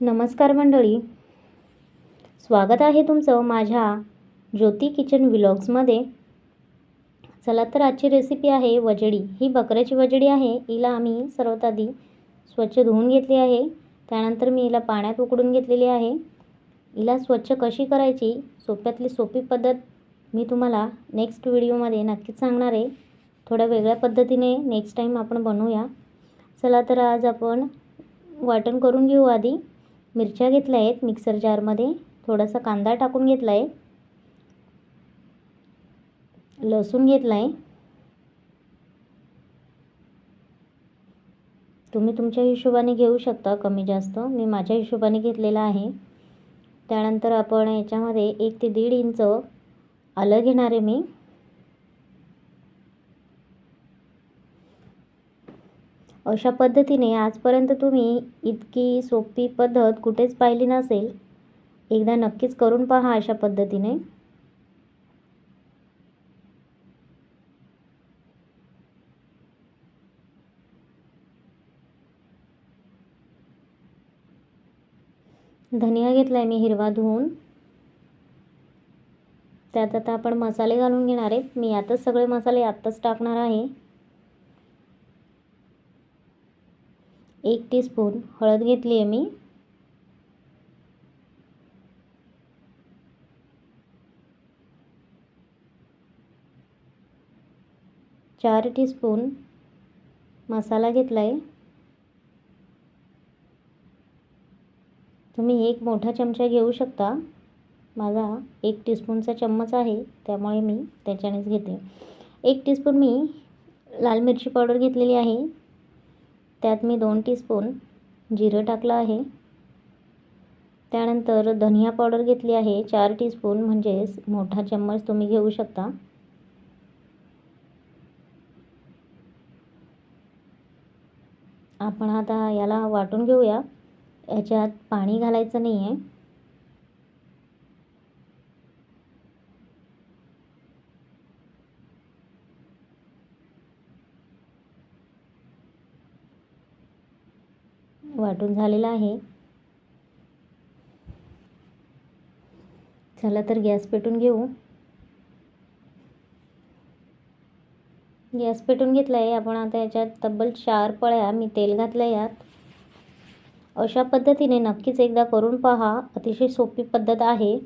नमस्कार मंडळी. स्वागत आहे तुमचं माझ्या ज्योती किचन व्लॉग्समध्ये. चला तर आजची रेसिपी आहे वजडी. ही बकऱ्याची वजडी आहे. हिला आम्ही सर्वात आधी स्वच्छ धुवून घेतली आहे. त्यानंतर मी हिला पाण्यात उकडून घेतलेली आहे. हिला स्वच्छ कशी करायची सोप्यातली सोपी पद्धत मी तुम्हाला नेक्स्ट व्हिडिओमध्ये नक्कीच सांगणार आहे. थोड्या वेगळ्या पद्धतीने नेक्स्ट टाईम आपण बनवूया. चला तर आज आपण वाटण करून घेऊ आधी. मिरच्या घेतल्या आहेत मिक्सर जारमध्ये थोडासा कांदा टाकून घेतला आहे लसूण घेतला आहे तुम्ही तुमच्या हिशोबाने घेऊ शकता कमी जास्त. मी माझ्या हिशोबाने घेतलेला आहे. त्यानंतर आपण याच्यामध्ये एक ते दीड इंच आलं घेणार आहे मी. अशा पद्धतीने आजपर्यंत तुम्ही इतकी सोपी पद्धत कुठेच पाहिली नसेल. एकदा नक्कीच करून पहा अशा पद्धतीने. धनिया घेतला आहे मी हिरवा धुवून. त्यात आता आपण मसाले घालून घेणार आहेत. मी यातच सगळे मसाले आत्ताच टाकणार आहे. एक टीस्पून हळद घेतली आहे मी. चार टीस्पून मसाला घेतला आहे तुम्ही एक मोठा चमचा घेऊ शकता. माझा एक टीस्पूनचा चम्मच आहे त्यामुळे मी त्याच्यानेच घेते. एक टीस्पून मी लाल मिरची पावडर घेतलेली आहे. त्यात मी दोन टीस्पून जिरं टाकलं आहे. त्यानंतर धनिया पावडर घेतली आहे. चार टीस्पून म्हणजेच मोठा चम्मच तुम्ही घेऊ शकता. आपण आता याला वाटून घेऊया. याच्यात पाणी घालायचं नाही आहे वाटून झालेला आहे. चला तर गॅस पेटून घेऊ. गॅस पेटून घेतला आहे आपण आता याच्यात तब्बल चार पळ्या मी तेल घातलं यात. अशा पद्धतीने नक्कीच एकदा करून पहा. अतिशय सोपी पद्धत आहे.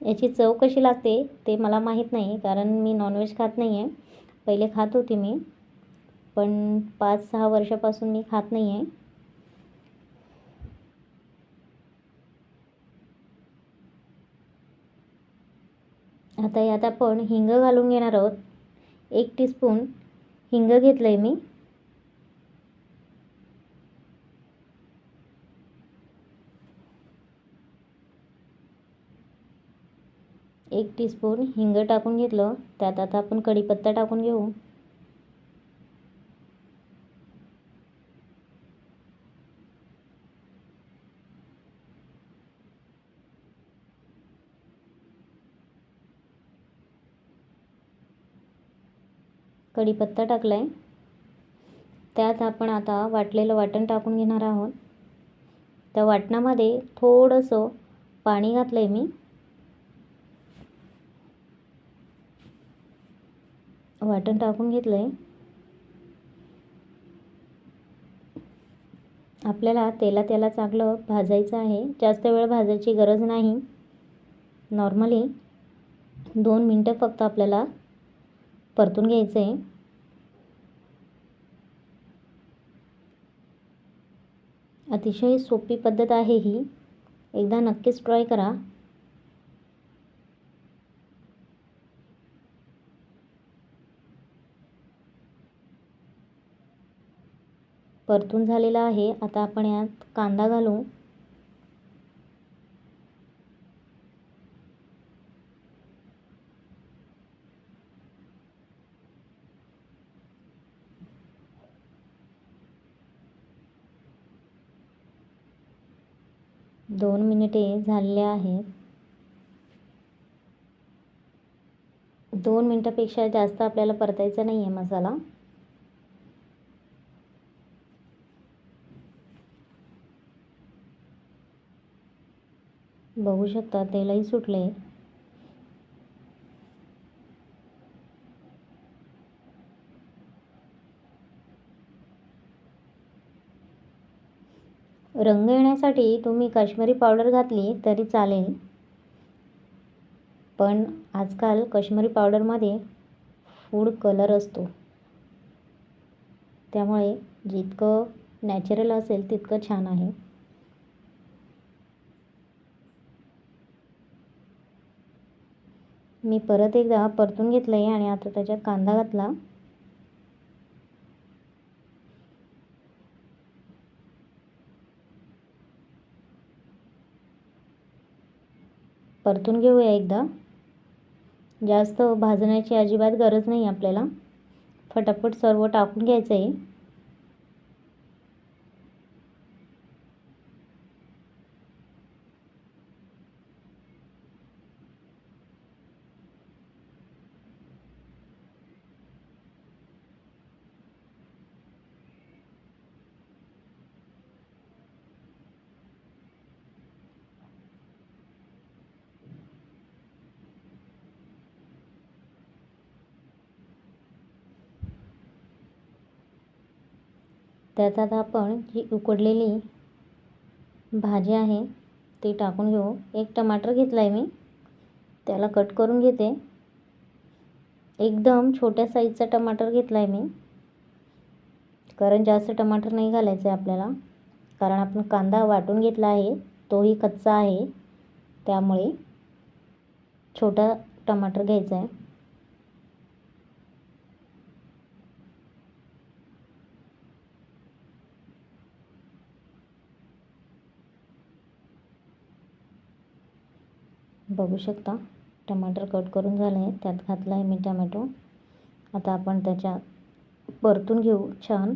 याची चव कशी लागते ते मला माहीत नाही कारण मी नॉनव्हेज खात नाही आहे पहिले खात होती मी. पण पाच सहा वर्षापासून मी खात नाही आहे आता यात आपण हिंग घालून घेणार आहोत. एक टीस्पून हिंग घेतलं आहे मी. एक टीस्पून हिंग टाकून घेतलं. त्यात आता आपण कढीपत्ता टाकून घेऊ. कढीपत्ता टाकला आहे त्यात आपण आता वाटलेलं वाटण टाकून घेणार आहोत. त्या वाटणामध्ये थोडंसं पाणी घातलं आहे मी. वाटण टाकून घेतलं आहे आपल्याला तेला त्याला चांगलं भाजायचं आहे. जास्त वेळ भाजायची गरज नाही. नॉर्मली दोन मिनटं फक्त आपल्याला परतून घ्यायचं. आहे अतिशय सोपी पद्धत आहे ही. एकदा नक्कीच ट्राय करा. परतून झालेला आहे. आता आपण यात कांदा घालू. दोन मिनिटे झालेले आहेत. दोन मिनटापेक्षा जास्त आपल्याला परतायचा नाही आहे मसाला. बघू शकता तेलही सुटले रंग येण्यासाठी तुम्ही काश्मीरी पावडर घातली तरी चालेल. पण आजकाल काश्मीरी पावडरमध्ये फूड कलर असतो. त्यामुळे जितकं नॅचरल असेल तितकं छान आहे. मी परत एकदा परतून घेतलं आहे आणि आता त्याच्यात कांदा घातला. परतून घेऊया एकदा. जास्त भाजण्याची अजिबात गरज नाही आपल्याला. फटाफट सर्व टाकून घ्यायचं आहे त्याच्यात आता आपण जी उकडलेली भाजी आहे ती टाकून घेऊ. एक टमाटर घेतला आहे मी. त्याला कट करून घेते. एकदम छोट्या साईजचा टमाटर घेतला आहे मी. कारण जास्त टमाटर नाही घालायचं आहे आपल्याला. कारण आपण कांदा वाटून घेतला आहे तोही कच्चा आहे. त्यामुळे छोटा टमाटर घ्यायचा आहे बघू शकता. टमाटर कट करून झालं आहे त्यात घातला आहे मी टमॅटो. आता आपण त्याच्यात परतून घेऊ. छान.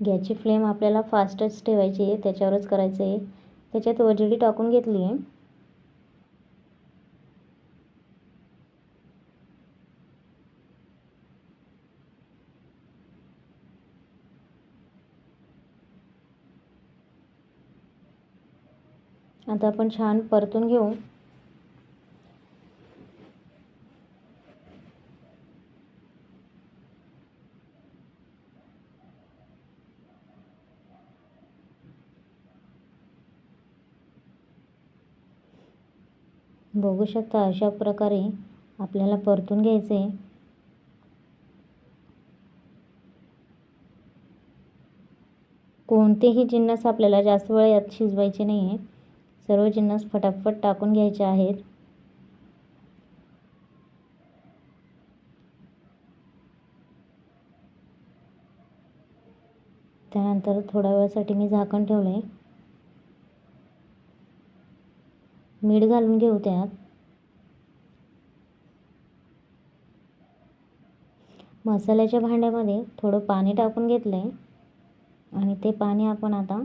गॅसची फ्लेम आपल्याला फास्टच ठेवायची आहे. त्याच्यावरच करायचं आहे त्याच्यात वजडी टाकून घेतली आहे आता आपण छान परतून घेऊ. बघू शकता अशा प्रकारे आपल्याला परतून घ्यायचे. कोणतेही जिन्नस आपल्याला जास्त वेळ यात शिजवायचे नाही आहे सर्व जिन्नस फटाफट टाकून घ्यायचे आहेत. त्यानंतर थोड्या वेळासाठी मी झाकण ठेवलं आहे मीठ घालून घेऊ त्यात. मसाल्याच्या भांड्यामध्ये थोडं पाणी टाकून घेतलं आहे आणि ते पाणी आपण आता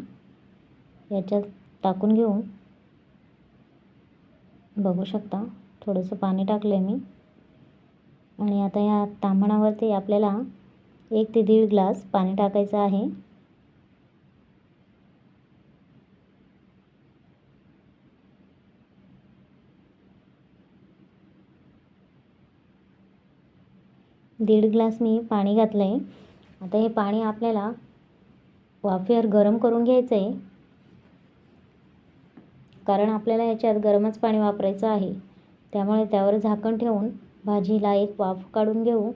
याच्यात टाकून घेऊ. बघू शकता. थोडंसं पाणी टाकलं आहे मी. आणि आता या तांबणावरती आपल्याला एक ते दीड ग्लास पाणी टाकायचं आहे. दीड ग्लास मी पाणी घातलं आहे आता हे पाणी आपल्याला वाफेवर गरम करून घ्यायचं आहे कारण आपल्याला याच्यात गरमच पाणी वापरायचं आहे. त्यामुळे त्यावर झाकण ठेवून भाजीला एक वाफ काढून घेऊ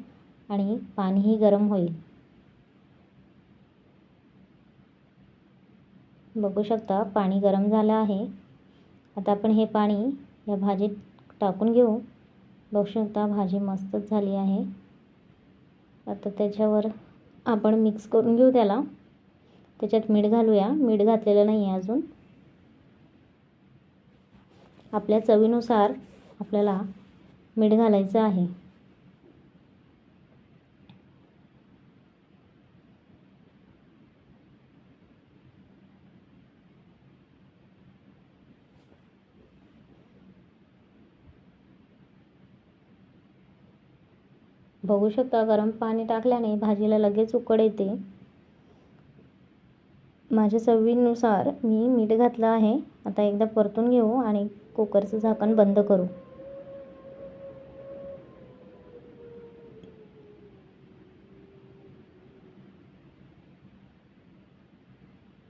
आणि पाणीही गरम होईल. बघू शकता पाणी गरम झालं आहे. आता आपण हे पाणी या भाजीत टाकून घेऊ. बघू शकता भाजी मस्तच झाली आहे. आता त्याच्यावर आपण मिक्स करून घेऊ त्याला. त्याच्यात मीठ घालूया. मीठ घातलेलं नाही आहे अजून. आपल्या चवीनुसार आपल्याला मीठ घालायचं आहे. बघू शकता गरम पाणी टाकल्याने भाजीला लगेच उकड येते. माझ्या चवीनुसार मी मीठ घातलं आहे. आता एकदा परतून घेऊ आणि कुकरचं झाकण बंद करू.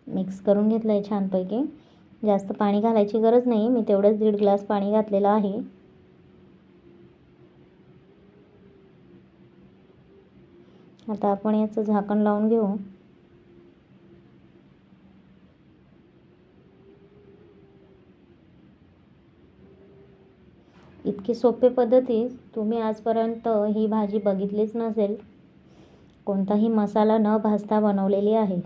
मिक्स करून घेतलं आहे छानपैकी. जास्त पाणी घालायची गरज नाही. मी तेवढंच दीड ग्लास पाणी घातलेलं आहे. आता आपण याचं झाकण लावून घेऊ. इतकी सोपे पद्धती तुम्ही आजपर्यंत ही भाजी बघितलीच नसेल. कोणताही मसाला न भाजता बनवलेली आहे.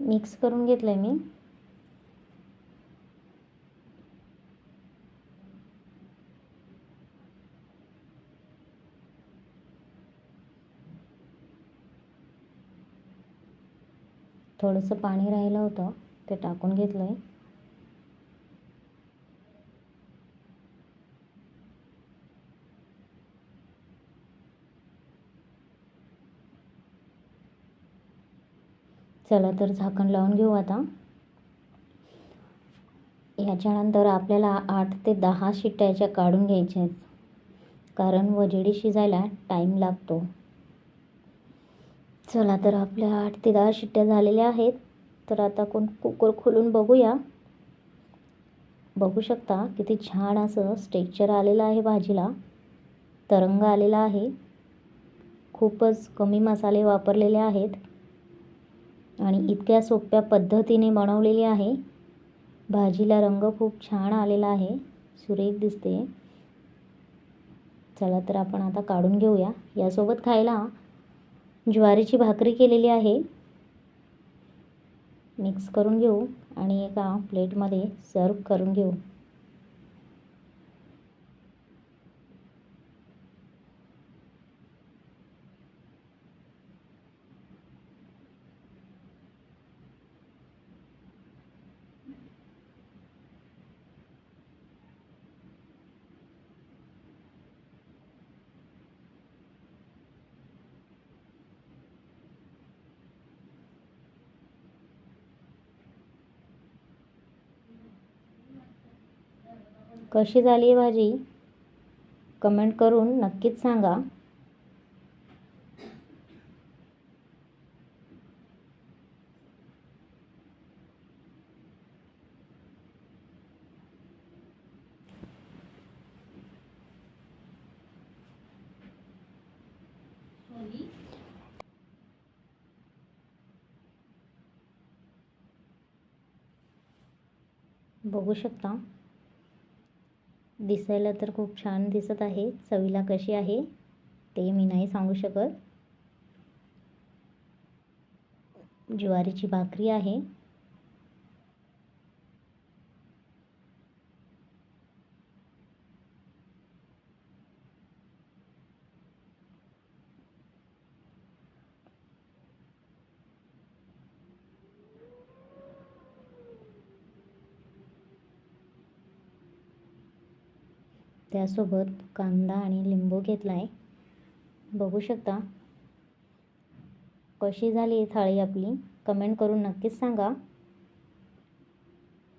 मिक्स करून घेतलं आहे मी. थोडंसं पाणी राहिलं होतं ते टाकून घेतलं आहे चला तर झाकण लावून घेऊ आता. याच्यानंतर आपल्याला आठ ते दहा शिट्ट्याच्या काढून घ्यायच्या आहेत. कारण वजडी शिजायला टाईम लागतो. चला तर आपल्या आठ ते दहा शिट्ट्या झालेल्या आहेत. तर आता कोण कुकर खोलून बघूया. बघू शकता किती छान असं स्टेक्चर आलेलं आहे भाजीला. तरंग आलेला आहे. खूपच कमी मसाले वापरलेले आहेत. आणि इतक्या सोप्या पद्धतीने बनवलेली आहे. भाजीला रंग खूप छान आलेला आहे. सुरेख दिसते. चला तर आपण आता काढून घेऊया. यासोबत खायला ज्वारीची भाकरी केलेली आहे. मिक्स करून घेऊ आणि एका प्लेटमध्ये सर्व करून घेऊ. कशी झाली भाजी? कमेंट करून नक्कीच सांगा. बघू शकता. दिसायला तर खूप छान दिसत आहे. चवीला कशी आहे ते मी नाही सांगू शकत. ज्वारीची भाकरी आहे. त्यासोबत कांदा आणि लिंबू घेतला आहे बघू शकता कशी झाली थाळी आपली. कमेंट करून नक्कीच सांगा.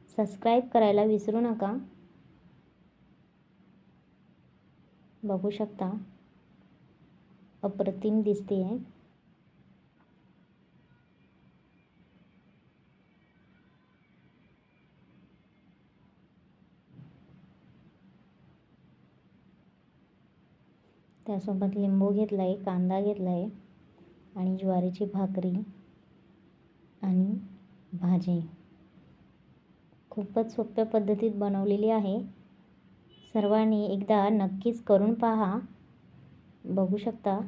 सबस्क्राईब करायला विसरू नका. बघू शकता अप्रतिम दिसते आहे त्यासोबत लिंबू घेतला आहे कांदा घेतला आहे आणि ज्वारीची भाकरी आणि भाजी. खूपच सोप्या पद्धतीत बनवलेली आहे. सर्वांनी एकदा नक्कीच करून पहा. बघू शकता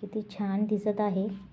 किती छान दिसत आहे.